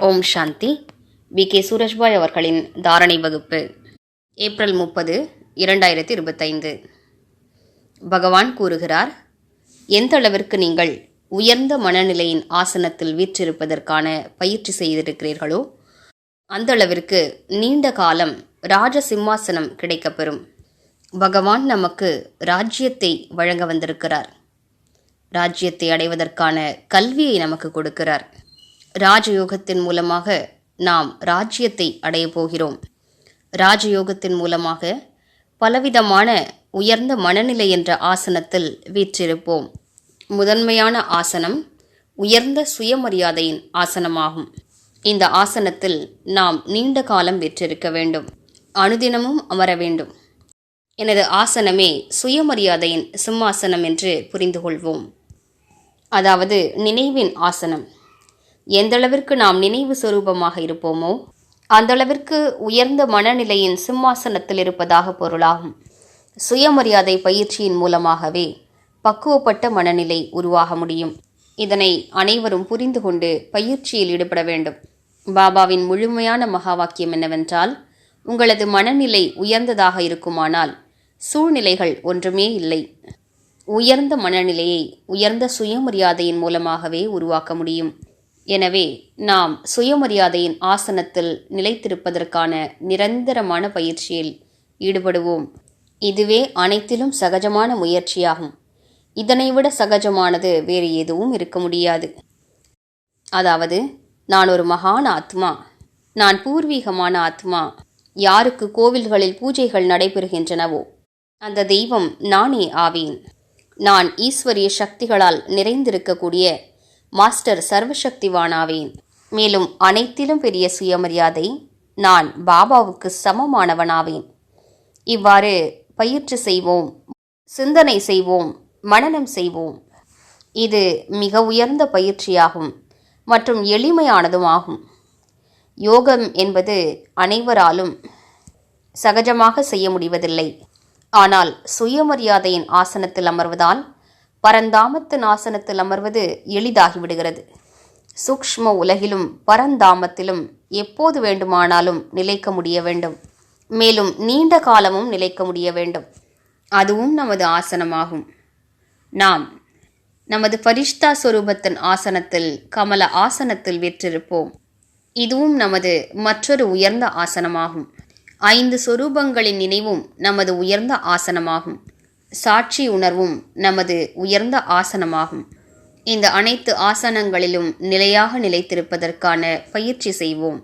ஓம் சாந்தி. V K. Surajbhai அவர்களின் தாரணை வகுப்பு ஏப்ரல் முப்பது இரண்டாயிரத்தி இருபத்தைந்து. பகவான் கூறுகிறார் எந்த அளவிற்கு நீங்கள் உயர்ந்த மனநிலையின் ஆசனத்தில் வீற்றிருப்பதற்கான பயிற்சி செய்திருக்கிறீர்களோ அந்த அளவிற்கு நீண்ட காலம் ராஜ சிம்மாசனம் கிடைக்கப்பெறும். பகவான் நமக்கு ராஜ்யத்தை வழங்க வந்திருக்கிறார். ராஜ்யத்தை அடைவதற்கான கல்வியை நமக்கு கொடுக்கிறார். ராஜயோகத்தின் மூலமாக நாம் ராஜ்யத்தை அடையப் போகிறோம். ராஜயோகத்தின் மூலமாக பலவிதமான உயர்ந்த மனநிலை என்ற ஆசனத்தில் வீற்றிருப்போம். முதன்மையான ஆசனம் உயர்ந்த சுயமரியாதையின் ஆசனமாகும். இந்த ஆசனத்தில் நாம் நீண்ட காலம் வீற்றிருக்க வேண்டும். அனுதினமும் அமர வேண்டும். எனது ஆசனமே சுயமரியாதையின் சிம்மாசனம் என்று புரிந்து கொள்வோம் அதாவது நினைவின் ஆசனம். எந்தளவிற்கு நாம் நினைவு சுரூபமாக இருப்போமோ அந்தளவிற்கு உயர்ந்த மனநிலையின் சிம்மாசனத்தில் இருப்பதாக பொருளாகும். சுயமரியாதை பயிற்சியின் மூலமாகவே பக்குவப்பட்ட மனநிலை உருவாக முடியும். இதனை அனைவரும் புரிந்து கொண்டு பயிற்சியில் ஈடுபட வேண்டும். பாபாவின் முழுமையான மகா வாக்கியம் என்னவென்றால் உங்களது மனநிலை உயர்ந்ததாக இருக்குமானால் சூழ்நிலைகள் ஒன்றுமே இல்லை. உயர்ந்த மனநிலையை உயர்ந்த சுயமரியாதையின் மூலமாகவே உருவாக்க முடியும். எனவே நாம் சுயமரியாதையின் ஆசனத்தில் நிலைத்திருப்பதற்கான நிரந்தரமான பயிற்சியில் ஈடுபடுவோம். இதுவே அனைத்திலும் சகஜமான முயற்சியாகும். இதனை விட சகஜமானது வேறு எதுவும் இருக்க முடியாது. அதாவது நான் ஒரு மகான் ஆத்மா. நான் பூர்வீகமான ஆத்மா. யாருக்கு கோவில்களில் பூஜைகள் நடைபெறுகின்றனவோ அந்த தெய்வம் நானே ஆவேன். நான் ஈஸ்வரிய சக்திகளால் நிறைந்திருக்கக்கூடிய மாஸ்டர் சர்வசக்திவானாவேன். மேலும் அனைத்திலும் பெரிய சுயமரியாதை நான் பாபாவுக்கு சமமானவனாவேன். இவ்வாறு பயிற்சி செய்வோம் சிந்தனை செய்வோம் மனனம் செய்வோம். இது மிக உயர்ந்த பயிற்சியாகும் மற்றும் எளிமையானதும் ஆகும் யோகம் என்பது அனைவராலும் சகஜமாக செய்ய முடிவதில்லை. ஆனால் சுயமரியாதையின் ஆசனத்தில் அமர்வதால் பரந்தாமத்தின் ஆசனத்தில் அமர்வது எளிதாகிவிடுகிறது. சூக்ஷ்ம உலகிலும் பரந்தாமத்திலும் எப்போது வேண்டுமானாலும் நிலைக்க முடிய வேண்டும். மேலும் நீண்ட காலமும் நிலைக்க முடிய வேண்டும். அதுவும் நமது ஆசனமாகும். நாம் நமது பரிஷ்தா சுரூபத்தின் ஆசனத்தில் கமல ஆசனத்தில் வெற்றிருப்போம். இதுவும் நமது மற்றொரு உயர்ந்த ஆசனமாகும். ஐந்து சொரூபங்களின் நினைவும் நமது உயர்ந்த ஆசனமாகும். சாட்சி உணர்வும் நமது உயர்ந்த ஆசனமாகும். இந்த அனைத்து ஆசனங்களிலும் நிலையாக நிலைத்திருப்பதற்கான பயிற்சி செய்வோம்.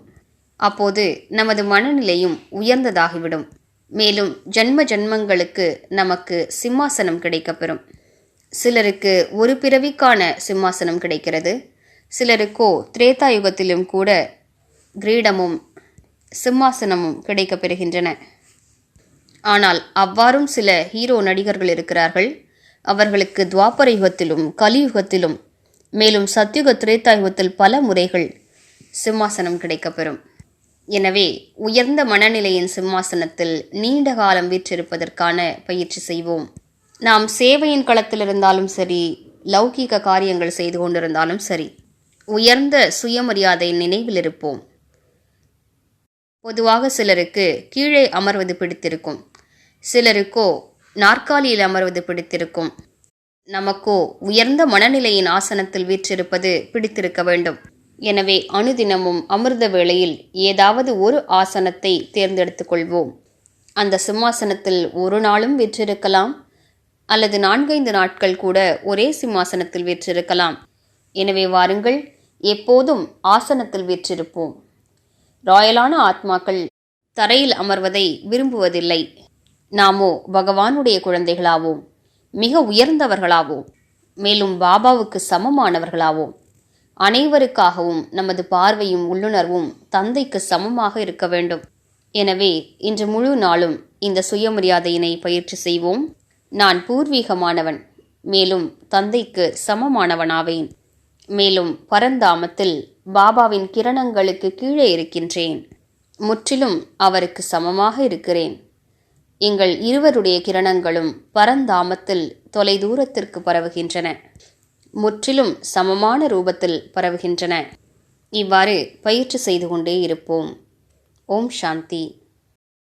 அப்போது நமது மனநிலையும் உயர்ந்ததாகிவிடும். மேலும் ஜன்ம ஜென்மங்களுக்கு நமக்கு சிம்மாசனம் கிடைக்கப்பெறும். சிலருக்கு ஒரு பிறவிக்கான சிம்மாசனம் கிடைக்கிறது. சிலருக்கோ திரேதாயுகத்திலும் கூட கிரீடமும் சிம்மாசனமும் கிடைக்கப்பெறுகின்றன. ஆனால் அவ்வாறும் சில ஹீரோ நடிகர்கள் இருக்கிறார்கள். அவர்களுக்கு துவாபர யுகத்திலும் கலியுகத்திலும் மேலும் சத்யுக திரேதாயுகத்தில் பல முறைகள் சிம்மாசனம் கிடைக்கப்பெறும். எனவே உயர்ந்த மனநிலையின் சிம்மாசனத்தில் நீண்ட காலம் வீற்றிருப்பதற்கான பயிற்சி செய்வோம். நாம் சேவையின் களத்தில் இருந்தாலும் சரி லௌகீக காரியங்கள் செய்து கொண்டிருந்தாலும் சரி உயர்ந்த சுயமரியாதை நினைவில் இருப்போம். பொதுவாக சிலருக்கு கீழே அமர்வது பிடித்திருக்கும். சிலருக்கோ நாற்காலியில் அமர்வது பிடித்திருக்கும். நமக்கோ உயர்ந்த மனநிலையின் ஆசனத்தில் வீற்றிருப்பது பிடித்திருக்க வேண்டும். எனவே அனுதினமும் அமிர்த வேளையில் ஏதாவது ஒரு ஆசனத்தை தேர்ந்தெடுத்துக் கொள்வோம். அந்த சிம்மாசனத்தில் ஒரு நாளும் வீற்றிருக்கலாம். அல்லது நான்கைந்து நாட்கள் கூட ஒரே சிம்மாசனத்தில் வீற்றிருக்கலாம். எனவே வாருங்கள் எப்போதும் ஆசனத்தில் வீற்றிருப்போம். ராயலான ஆத்மாக்கள் தரையில் அமர்வதை விரும்புவதில்லை. நாமோ பகவானுடைய குழந்தைகளாவோம். மிக உயர்ந்தவர்களாவோம். மேலும் பாபாவுக்கு சமமானவர்களாவோம். அனைவருக்காகவும் நமது பார்வையும் உள்ளுணர்வும் தந்தைக்கு சமமாக இருக்க வேண்டும். எனவே இன்று முழு நாளும் இந்த சுயமரியாதையினை பயிற்சி செய்வோம். நான் பூர்வீகமானவன். மேலும் தந்தைக்கு சமமானவனாவேன். மேலும் பரந்தாமத்தில் பாபாவின் கிரணங்களுக்கு கீழே இருக்கின்றேன். முற்றிலும் அவருக்கு சமமாக இருக்கிறேன். எங்கள் இருவருடைய கிரணங்களும் பரந்தாமத்தில் தொலைதூரத்திற்கு பரவுகின்றன. முற்றிலும் சமமான ரூபத்தில் பரவுகின்றன. இவ்வாறு பயிற்சி செய்து கொண்டே இருப்போம். ஓம் சாந்தி.